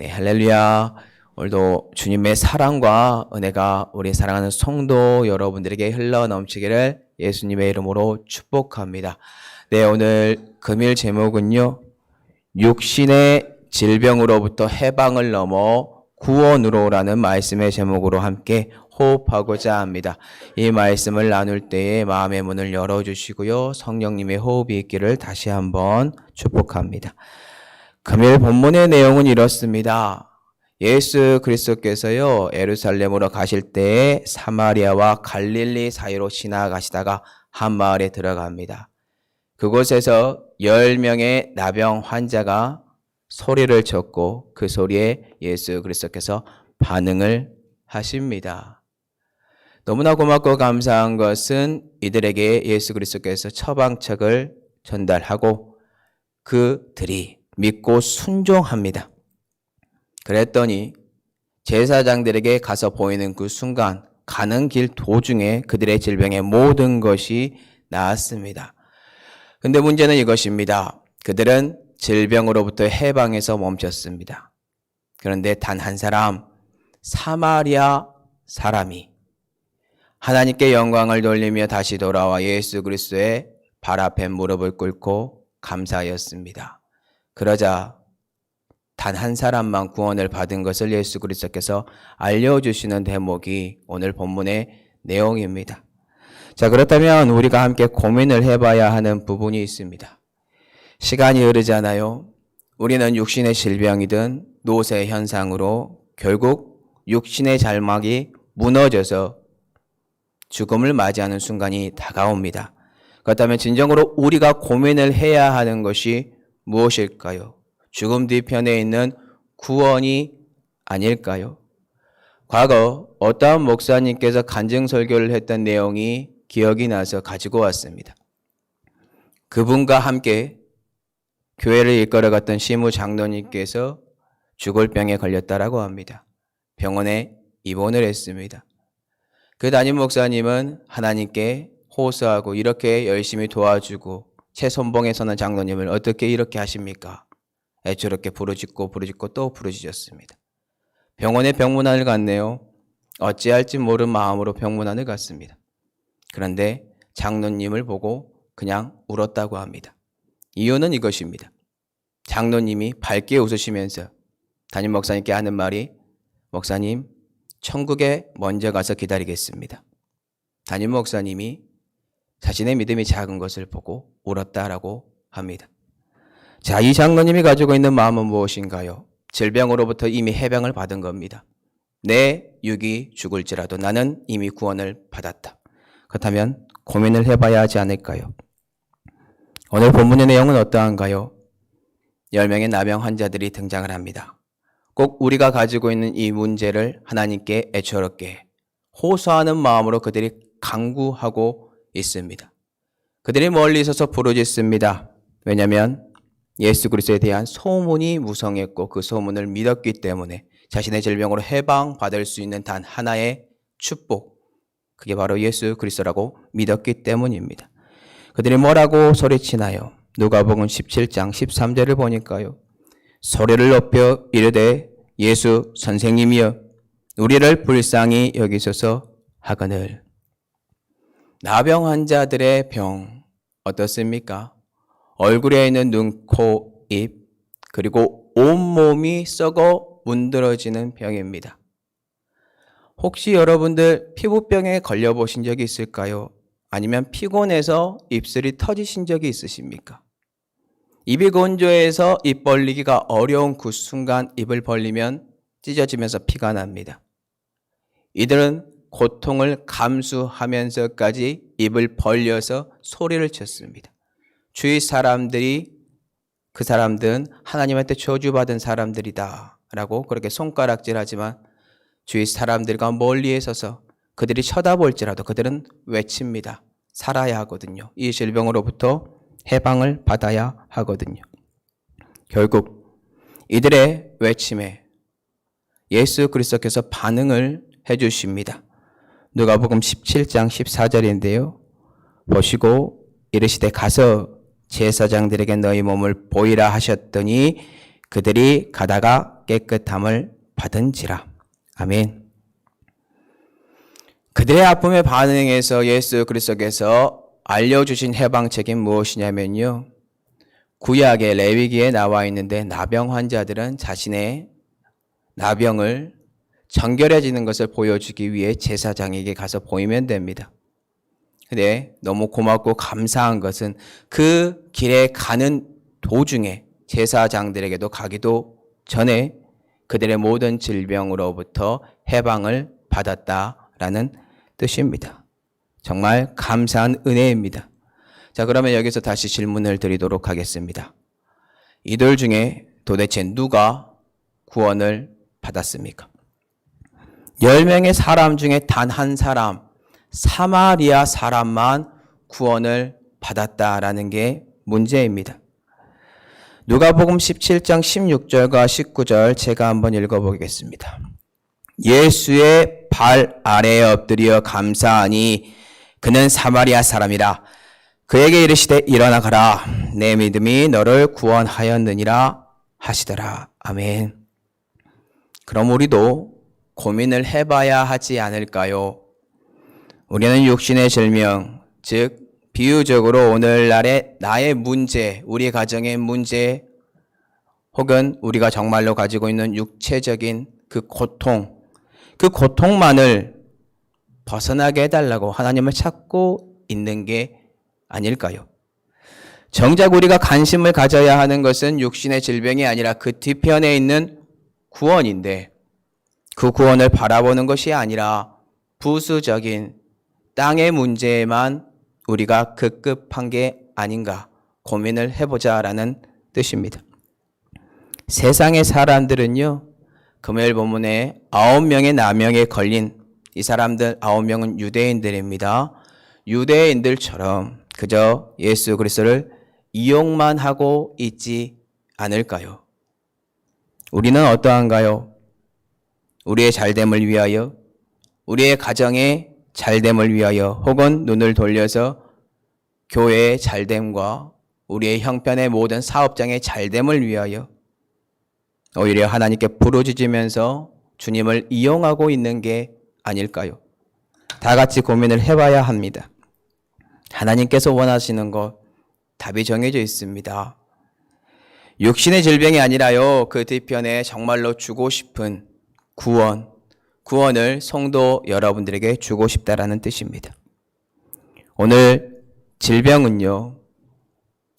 네, 할렐루야. 오늘도 주님의 사랑과 은혜가 우리 사랑하는 성도 여러분들에게 흘러 넘치기를 예수님의 이름으로 축복합니다. 네, 오늘 금일 제목은요. 육신의 질병으로부터 해방을 넘어 구원으로라는 말씀의 제목으로 함께 호흡하고자 합니다. 이 말씀을 나눌 때에 마음의 문을 열어주시고요. 성령님의 호흡이 있기를 다시 한번 축복합니다. 금일 본문의 내용은 이렇습니다. 예수 그리스도께서요, 에루살렘으로 가실 때에 사마리아와 갈릴리 사이로 지나가시다가 한 마을에 들어갑니다. 그곳에서 10명의 나병 환자가 소리를 쳤고 그 소리에 예수 그리스도께서 반응을 하십니다. 너무나 고맙고 감사한 것은 이들에게 예수 그리스도께서 처방책을 전달하고 그들이 믿고 순종합니다. 그랬더니 제사장들에게 가서 보이는 그 순간 가는 길 도중에 그들의 질병의 모든 것이 나았습니다. 근데 문제는 이것입니다. 그들은 질병으로부터 해방해서 멈췄습니다. 그런데 단 한 사람, 사마리아 사람이 하나님께 영광을 돌리며 다시 돌아와 예수 그리스도의 발 앞에 무릎을 꿇고 감사하였습니다. 그러자 단 한 사람만 구원을 받은 것을 예수 그리스도께서 알려주시는 대목이 오늘 본문의 내용입니다. 자, 그렇다면 우리가 함께 고민을 해봐야 하는 부분이 있습니다. 시간이 흐르잖아요. 우리는 육신의 질병이든 노쇠 현상으로 결국 육신의 잘막이 무너져서 죽음을 맞이하는 순간이 다가옵니다. 그렇다면 진정으로 우리가 고민을 해야 하는 것이 무엇일까요? 죽음 뒤편에 있는 구원이 아닐까요? 과거 어떠한 목사님께서 간증 설교를 했던 내용이 기억이 나서 가지고 왔습니다. 그분과 함께 교회를 이끌어갔던 시무 장로님께서 죽을 병에 걸렸다라고 합니다. 병원에 입원을 했습니다. 그 담임 목사님은 하나님께 호소하고 이렇게 열심히 도와주고 최선봉에 서는 장로님을 어떻게 이렇게 하십니까? 애처롭게 부르짖고 부르짖고 또 부르짖었습니다. 병원에 병문안을 갔네요. 어찌할지 모른 마음으로 병문안을 갔습니다. 그런데 장로님을 보고 그냥 울었다고 합니다. 이유는 이것입니다. 장로님이 밝게 웃으시면서 담임 목사님께 하는 말이 목사님 천국에 먼저 가서 기다리겠습니다. 담임 목사님이 자신의 믿음이 작은 것을 보고 울었다라고 합니다. 자, 이 장로님이 가지고 있는 마음은 무엇인가요? 질병으로부터 이미 해병을 받은 겁니다. 내 육이 죽을지라도 나는 이미 구원을 받았다. 그렇다면 고민을 해봐야 하지 않을까요? 오늘 본문의 내용은 어떠한가요? 10명의 나병 환자들이 등장을 합니다. 꼭 우리가 가지고 있는 이 문제를 하나님께 애처롭게 호소하는 마음으로 그들이 강구하고 있습니다. 그들이 멀리 서서 부르짖습니다. 왜냐하면 예수 그리스도에 대한 소문이 무성했고 그 소문을 믿었기 때문에 자신의 질병으로 해방받을 수 있는 단 하나의 축복 그게 바로 예수 그리스도라고 믿었기 때문입니다. 그들이 뭐라고 소리치나요? 누가복음 17장 13절을 보니까요. 소리를 높여 이르되 예수 선생님이여 우리를 불쌍히 여기소서 하거늘 나병 환자들의 병 어떻습니까? 얼굴에 있는 눈, 코, 입 그리고 온몸이 썩어 문드러지는 병입니다. 혹시 여러분들 피부병에 걸려보신 적이 있을까요? 아니면 피곤해서 입술이 터지신 적이 있으십니까? 입이 건조해서 입 벌리기가 어려운 그 순간 입을 벌리면 찢어지면서 피가 납니다. 이들은 고통을 감수하면서까지 입을 벌려서 소리를 쳤습니다. 주위 사람들이 그 사람들은 하나님한테 저주받은 사람들이다 라고 그렇게 손가락질하지만 주위 사람들과 멀리에 서서 그들이 쳐다볼지라도 그들은 외칩니다. 살아야 하거든요. 이 질병으로부터 해방을 받아야 하거든요. 결국 이들의 외침에 예수 그리스도께서 반응을 해 주십니다. 누가복음 17장 14절인데요. 보시고 이르시되 가서 제사장들에게 너희 몸을 보이라 하셨더니 그들이 가다가 깨끗함을 받은지라. 아멘. 그들의 아픔에 반응해서 예수 그리스도께서 알려주신 해방책이 무엇이냐면요. 구약의 레위기에 나와 있는데 나병 환자들은 자신의 나병을 정결해지는 것을 보여주기 위해 제사장에게 가서 보이면 됩니다. 근데 너무 고맙고 감사한 것은 그 길에 가는 도중에 제사장들에게도 가기도 전에 그들의 모든 질병으로부터 해방을 받았다라는 뜻입니다. 정말 감사한 은혜입니다. 자, 그러면 여기서 다시 질문을 드리도록 하겠습니다. 이들 중에 도대체 누가 구원을 받았습니까? 10명의 사람 중에 단 한 사람, 사마리아 사람만 구원을 받았다라는 게 문제입니다. 누가복음 17장 16절과 19절 제가 한번 읽어보겠습니다. 예수의 발 아래에 엎드려 감사하니 그는 사마리아 사람이라 그에게 이르시되 일어나 가라 내 믿음이 너를 구원하였느니라 하시더라 아멘. 그럼 우리도 고민을 해봐야 하지 않을까요? 우리는 육신의 질명, 즉 비유적으로 오늘날의 나의 문제, 우리 가정의 문제, 혹은 우리가 정말로 가지고 있는 육체적인 그 고통, 그 고통만을 벗어나게 해달라고 하나님을 찾고 있는 게 아닐까요? 정작 우리가 관심을 가져야 하는 것은 육신의 질병이 아니라 그 뒤편에 있는 구원인데 그 구원을 바라보는 것이 아니라 부수적인 땅의 문제에만 우리가 급급한 게 아닌가 고민을 해보자 라는 뜻입니다. 세상의 사람들은요, 금요일 본문에 아홉 명의 나명에 걸린 이 사람들 아홉 명은 유대인들입니다. 유대인들처럼 그저 예수 그리스도를 이용만 하고 있지 않을까요? 우리는 어떠한가요? 우리의 잘됨을 위하여, 우리의 가정의 잘됨을 위하여, 혹은 눈을 돌려서 교회의 잘됨과 우리의 형편의 모든 사업장의 잘됨을 위하여 오히려 하나님께 부르짖으면서 주님을 이용하고 있는 게 아닐까요? 다 같이 고민을 해봐야 합니다. 하나님께서 원하시는 것 답이 정해져 있습니다. 육신의 질병이 아니라요, 그 뒤편에 정말로 주고 싶은 구원, 구원을 성도 여러분들에게 주고 싶다라는 뜻입니다. 오늘 질병은요,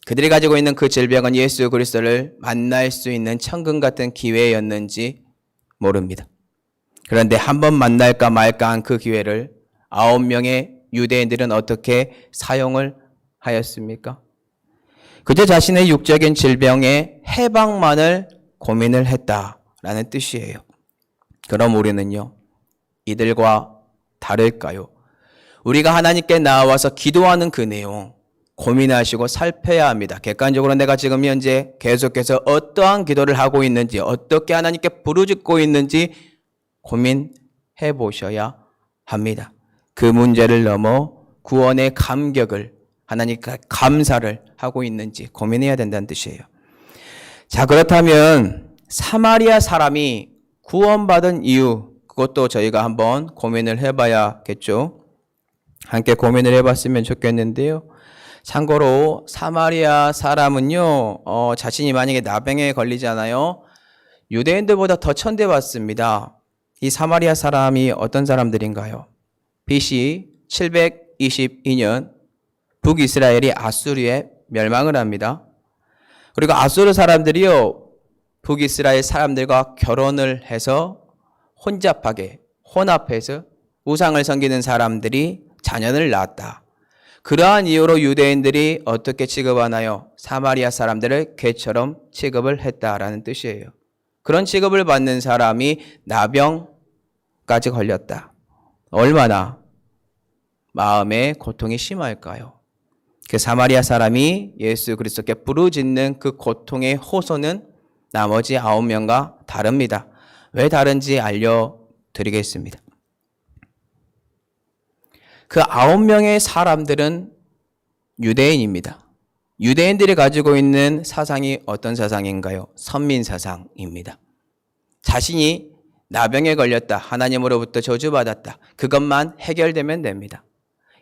그들이 가지고 있는 그 질병은 예수 그리스도를 만날 수 있는 천금 같은 기회였는지 모릅니다. 그런데 한 번 만날까 말까 한 그 기회를 아홉 명의 유대인들은 어떻게 사용을 하였습니까? 그저 자신의 육적인 질병의 해방만을 고민을 했다라는 뜻이에요. 그럼 우리는요, 이들과 다를까요? 우리가 하나님께 나와서 기도하는 그 내용, 고민하시고 살펴야 합니다. 객관적으로 내가 지금 현재 계속해서 어떠한 기도를 하고 있는지, 어떻게 하나님께 부르짖고 있는지 고민해 보셔야 합니다. 그 문제를 넘어 구원의 감격을 하나님께 감사를 하고 있는지 고민해야 된다는 뜻이에요. 자, 그렇다면 사마리아 사람이 구원받은 이유, 그것도 저희가 한번 고민을 해봐야겠죠. 함께 고민을 해봤으면 좋겠는데요. 참고로 사마리아 사람은요, 어, 자신이 만약에 나병에 걸리잖아요. 유대인들보다 더 천대받습니다. 이 사마리아 사람이 어떤 사람들인가요? BC 722년 북이스라엘이 아수르에 멸망을 합니다. 그리고 아수르 사람들이요, 북이스라엘 사람들과 결혼을 해서 혼잡하게, 혼합해서 우상을 섬기는 사람들이 자녀를 낳았다. 그러한 이유로 유대인들이 어떻게 취급하나요? 사마리아 사람들을 개처럼 취급을 했다라는 뜻이에요. 그런 취급을 받는 사람이 나병까지 걸렸다. 얼마나 마음의 고통이 심할까요? 그 사마리아 사람이 예수 그리스도께 부르짖는 그 고통의 호소는 나머지 아홉 명과 다릅니다. 왜 다른지 알려드리겠습니다. 그 아홉 명의 사람들은 유대인입니다. 유대인들이 가지고 있는 사상이 어떤 사상인가요? 선민 사상입니다. 자신이 나병에 걸렸다. 하나님으로부터 저주받았다. 그것만 해결되면 됩니다.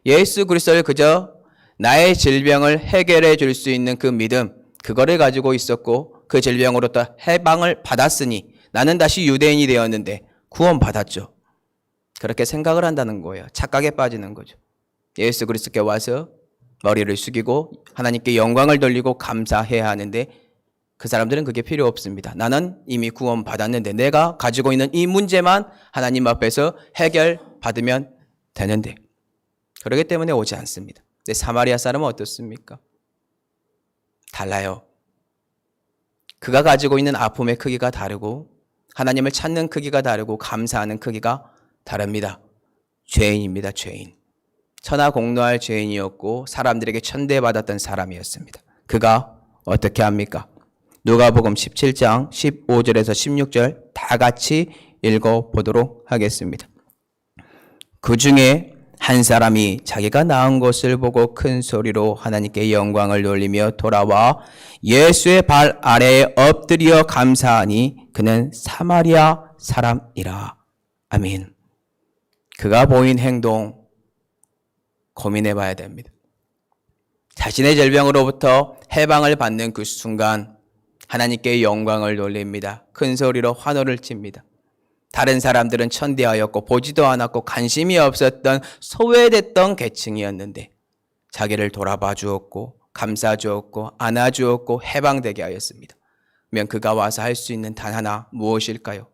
예수 그리스도를 그저 나의 질병을 해결해 줄 수 있는 그 믿음, 그거를 가지고 있었고 그 질병으로부터 해방을 받았으니 나는 다시 유대인이 되었는데 구원받았죠. 그렇게 생각을 한다는 거예요. 착각에 빠지는 거죠. 예수 그리스도께 와서 머리를 숙이고 하나님께 영광을 돌리고 감사해야 하는데 그 사람들은 그게 필요 없습니다. 나는 이미 구원 받았는데 내가 가지고 있는 이 문제만 하나님 앞에서 해결 받으면 되는데 그렇기 때문에 오지 않습니다. 근데 사마리아 사람은 어떻습니까? 달라요. 그가 가지고 있는 아픔의 크기가 다르고 하나님을 찾는 크기가 다르고 감사하는 크기가 다릅니다. 죄인입니다. 죄인. 천하 공노할 죄인이었고 사람들에게 천대받았던 사람이었습니다. 그가 어떻게 합니까? 누가복음 17장 15절에서 16절 다 같이 읽어 보도록 하겠습니다. 그 중에 한 사람이 자기가 낳은 것을 보고 큰 소리로 하나님께 영광을 돌리며 돌아와 예수의 발 아래에 엎드려 감사하니 그는 사마리아 사람이라. 아멘. 그가 보인 행동 고민해 봐야 됩니다. 자신의 질병으로부터 해방을 받는 그 순간 하나님께 영광을 돌립니다. 큰 소리로 환호를 칩니다. 다른 사람들은 천대하였고 보지도 않았고 관심이 없었던 소외됐던 계층이었는데 자기를 돌아봐 주었고 감싸 주었고 안아 주었고 해방되게 하였습니다. 그러면 그가 와서 할 수 있는 단 하나 무엇일까요?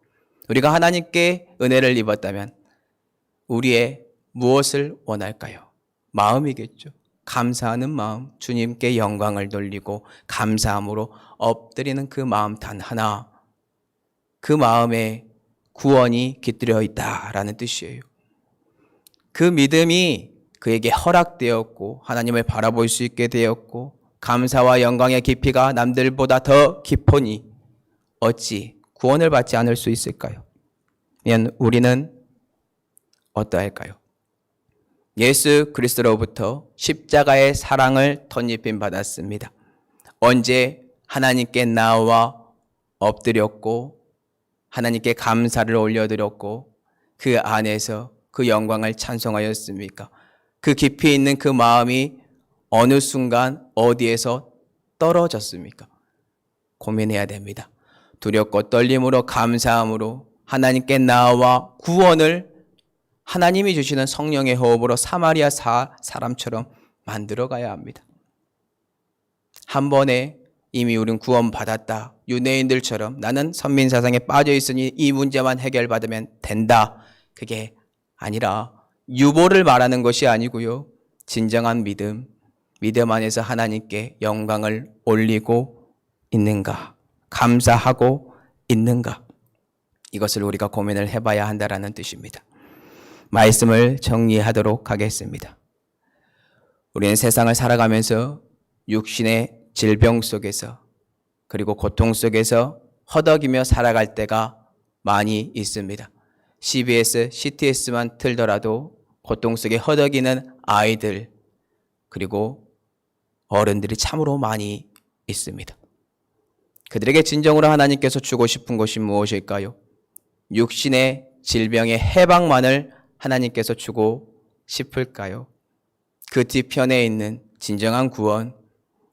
우리가 하나님께 은혜를 입었다면 우리의 무엇을 원할까요? 마음이겠죠. 감사하는 마음, 주님께 영광을 돌리고 감사함으로 엎드리는 그 마음 단 하나. 그 마음에 구원이 깃들여 있다라는 뜻이에요. 그 믿음이 그에게 허락되었고 하나님을 바라볼 수 있게 되었고 감사와 영광의 깊이가 남들보다 더 깊으니 어찌 구원을 받지 않을 수 있을까요? 면 우리는 어떠할까요? 예수 그리스도로부터 십자가의 사랑을 덧입힘 받았습니다. 언제 하나님께 나와 엎드렸고 하나님께 감사를 올려드렸고 그 안에서 그 영광을 찬송하였습니까? 그 깊이 있는 그 마음이 어느 순간 어디에서 떨어졌습니까? 고민해야 됩니다. 두렵고 떨림으로 감사함으로 하나님께 나와 구원을 하나님이 주시는 성령의 호흡으로 사마리아 사, 사람처럼 만들어 가야 합니다. 한 번에 이미 우리는 구원받았다. 유대인들처럼 나는 선민 사상에 빠져 있으니 이 문제만 해결받으면 된다. 그게 아니라 유보를 말하는 것이 아니고요. 진정한 믿음, 믿음 안에서 하나님께 영광을 올리고 있는가, 감사하고 있는가. 이것을 우리가 고민을 해봐야 한다라는 뜻입니다. 말씀을 정리하도록 하겠습니다. 우리는 세상을 살아가면서 육신의 질병 속에서 그리고 고통 속에서 허덕이며 살아갈 때가 많이 있습니다. CBS, CTS만 틀더라도 고통 속에 허덕이는 아이들 그리고 어른들이 참으로 많이 있습니다. 그들에게 진정으로 하나님께서 주고 싶은 것이 무엇일까요? 육신의 질병의 해방만을 하나님께서 주고 싶을까요? 그 뒤편에 있는 진정한 구원,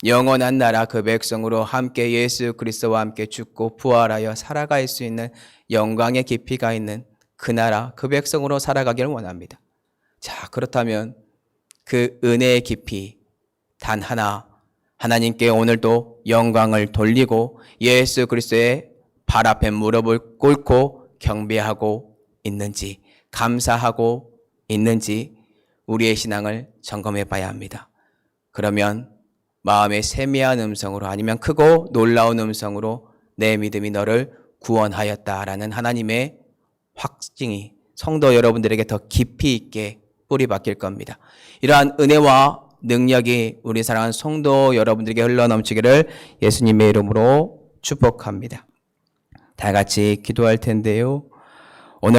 영원한 나라 그 백성으로 함께 예수 그리스도와 함께 죽고 부활하여 살아갈 수 있는 영광의 깊이가 있는 그 나라 그 백성으로 살아가기를 원합니다. 자, 그렇다면 그 은혜의 깊이 단 하나 하나님께 오늘도 영광을 돌리고 예수 그리스도의 발 앞에 무릎을 꿇고 경배하고 있는지 감사하고 있는지 우리의 신앙을 점검해 봐야 합니다. 그러면 마음의 세미한 음성으로 아니면 크고 놀라운 음성으로 내 믿음이 너를 구원하였다라는 하나님의 확증이 성도 여러분들에게 더 깊이 있게 뿌리 박힐 겁니다. 이러한 은혜와 능력이 우리 사랑하는 성도 여러분들에게 흘러넘치기를 예수님의 이름으로 축복합니다. 다 같이 기도할 텐데요.